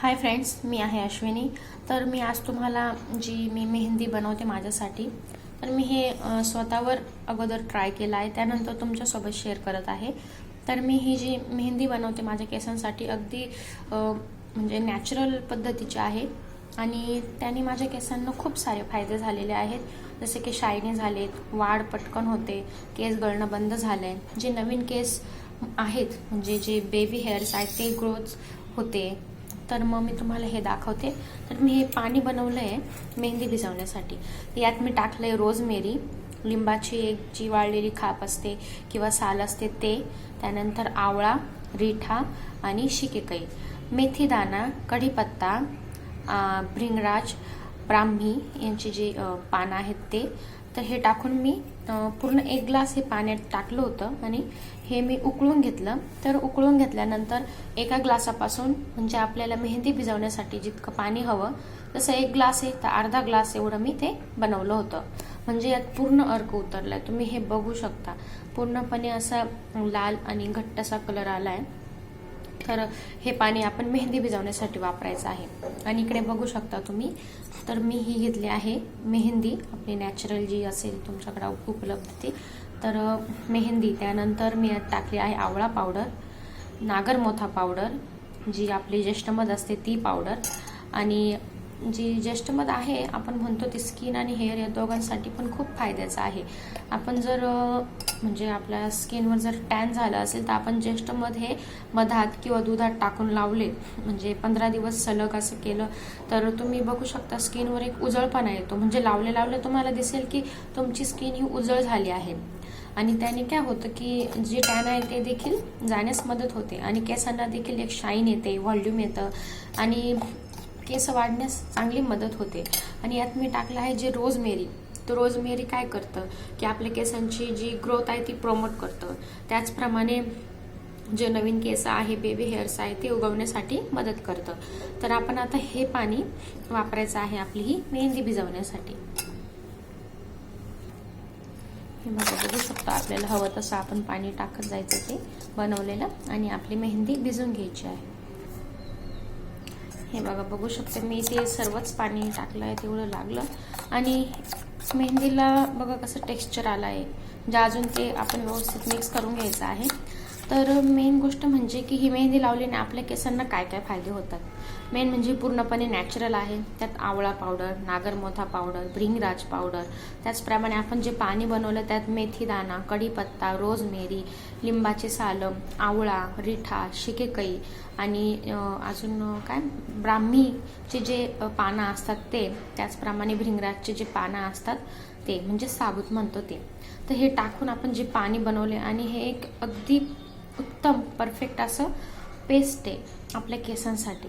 Hi friends मी आहे अश्विनी. तर मी आज तुम्हाला जी मी मेहंदी बनवते माझ्यासाठी तर मी हे स्वतःवर अगोदर ट्राय केलं आहे. त्यानंतर तुमच्यासोबत शेअर करत आहे. तर मी ही जी मेहंदी बनवते माझ्या केसांसाठी अगदी म्हणजे नॅचरल पद्धतीची आहे. आणि त्याने माझ्या केसांना खूप सारे फायदे झालेले आहेत. जसे की शायनी झालेत वाढ पटकन होते केस गळणं बंद झालं आहे जे नवीन केस आहेत म्हणजे जे बेबी हेअर्स आहेत ते ग्रोथ होते. तर मग मी तुम्हाला हे दाखवते. तर मी हे पाणी बनवलं आहे मेहंदी भिजवण्यासाठी. यात मी टाकलं आहे रोजमेरी लिंबाची एक जी वाळलेली खाप असते किंवा साल असते ते त्यानंतर आवळा रिठा आणि शिकेकई मेथीदाना कढीपत्ता भ्रिंगराज भृंगराज ब्राह्मी यांची जी पानं आहेत ते तर हे टाकून मी पूर्ण एक ग्लास हे पाण्यात टाकलं होतं आणि हे मी उकळून घेतलं. तर उकळून घेतल्यानंतर एका ग्लासापासून म्हणजे आपल्याला मेहंदी भिजवण्यासाठी जितकं पाणी हवं तसं एक ग्लास आहे तर अर्धा ग्लास एवढं मी ते बनवलं होतं. म्हणजे यात पूर्ण अर्क उतरलाय. तुम्ही हे बघू शकता. पूर्णपणे असा लाल आणि घट्ट असा कलर आलाय. तर हे पाणी आपण मेहंदी भिजवण्यासाठी वापरायचं आहे. आणि इकडे बघू शकता तुम्ही. तर मी ही घेतली आहे मेहंदी. आपली नॅचरल जी असेल तुमच्याकडे उपलब्ध ती. तर मेहंदी. त्यानंतर मी टाकली आहे आवळा पावडर नागरमोथा पावडर जी आपली ज्येष्ठमध असते ती पावडर आणि जी ज्येष्ठमध आहे आपण म्हणतो ती स्किन आणि हेअर या दोघांसाठी पण खूप फायद्याचं आहे. आपण जर म्हणजे आपल्या स्किनवर जर टॅन झालं असेल तर आपण ज्येष्ठमध हे मधात किंवा दुधात टाकून लावले. म्हणजे पंधरा दिवस सलग असं केलं तर तुम्ही बघू शकता स्किनवर एक उजळपणा येतो. म्हणजे लावले लावले तुम्हाला दिसेल की तुमची स्किन ही उजळ झाली आहे. आणि त्याने काय होतं की जे टॅन आहे ते देखील जाण्यास मदत होते. आणि केसांना देखील एक शाईन येते व्हॉल्यूम येतं आणि केस वाढण्यास चांगली मदत होते. आणि यात मी टाकलं आहे जे रोजमेरी. तर रोजमेरी काय करतं? की आपल्या केसांची जी ग्रोथ आहे ती प्रमोट करतं. त्याचप्रमाणे जे नवीन केस आहे बेबी हेअर्स आहे ते उगवण्यासाठी मदत करतं. तर आपण आता हे पाणी वापरायचं आहे आपली ही मेहंदी भिजवण्यासाठी. हे बघा बघू शकतो आपल्याला हवं तसं आपण पाणी टाकत जायचं ते बनवलेलं आणि आपली मेहंदी भिजून घ्यायची आहे. हे बघा बघू शकते मी ते सर्वच पाणी टाकलं आहे तेवढं लागलं. आणि मेहंदीला बघा कसं टेक्स्चर आलं आहे जे अजून ते आपण व्यवस्थित मिक्स करून घ्यायचं आहे. तर मेन गोष्ट म्हणजे की ही मेहंदी लावल्याने आपल्या केसांना काय काय फायदे होतात. मेन म्हणजे पूर्णपणे नॅचरल आहे. त्यात आवळा पावडर नागरमोथा पावडर भ्रिंगराज पावडर त्याचप्रमाणे आपण जे पाणी बनवलं त्यात मेथीदाना कढीपत्ता रोजमेरी लिंबाचे सालम आवळा रिठा शिकेकई आणि अजून काय? ब्राह्मीचे जे पानं असतात ते त्याचप्रमाणे भ्रिंगराजचे जे पानं असतात ते म्हणजे साबूत म्हणतो ते. तर हे टाकून आपण जे पाणी बनवले आणि हे एक अगदी उत्तम परफेक्ट असं पेस्ट आहे आपल्या केसांसाठी.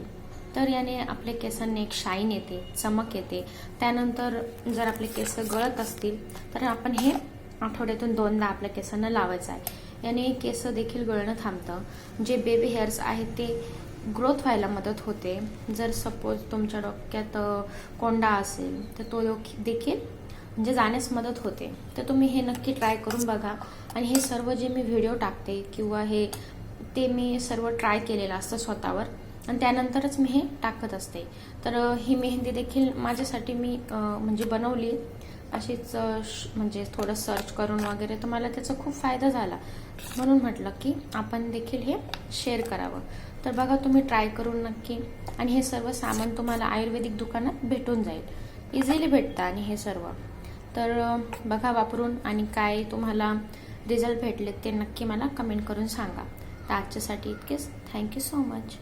तर याने आपल्या केसांना एक शाईन येते चमक येते. त्यानंतर जर आपले केस गळत असतील तर आपण हे आठवड्यातून दोनदा आपल्या केसांना लावायचं आहे. याने केस देखील गळणं थांबतं. जे बेबी हेअर्स आहेत ते ग्रोथ व्हायला मदत होते. जर सपोज तुमच्या डोक्यात कोंडा असेल तर तो देखील म्हणजे जाण्यास मदत होते. तर तुम्ही हे नक्की ट्राय करून बघा. आणि हे सर्व जे मी व्हिडिओ टाकते किंवा हे ते मी सर्व ट्राय केलेलं असतं स्वतःवर आणि त्यानंतरच मी हे टाकत असते. तर ही मेहंदी देखील माझ्यासाठी मी म्हणजे बनवली. अशीच श- म्हणजे थोडं सर्च करून वगैरे तर मला त्याचा खूप फायदा झाला. म्हणून म्हटलं की आपण देखील हे शेअर करावं. तर बघा तुम्ही ट्राय करून नक्की आणि हे सर्व सामान तुम्हाला आयुर्वेदिक दुकानात भेटून जाईल. इझिली भेटतं आणि हे सर्व. तर बघा वापरून आणि काय तुम्हाला रिझल्ट भेटले ते नक्की मला कमेंट करून सांगा. तर आजच्यासाठी इतकेच. Thank you so much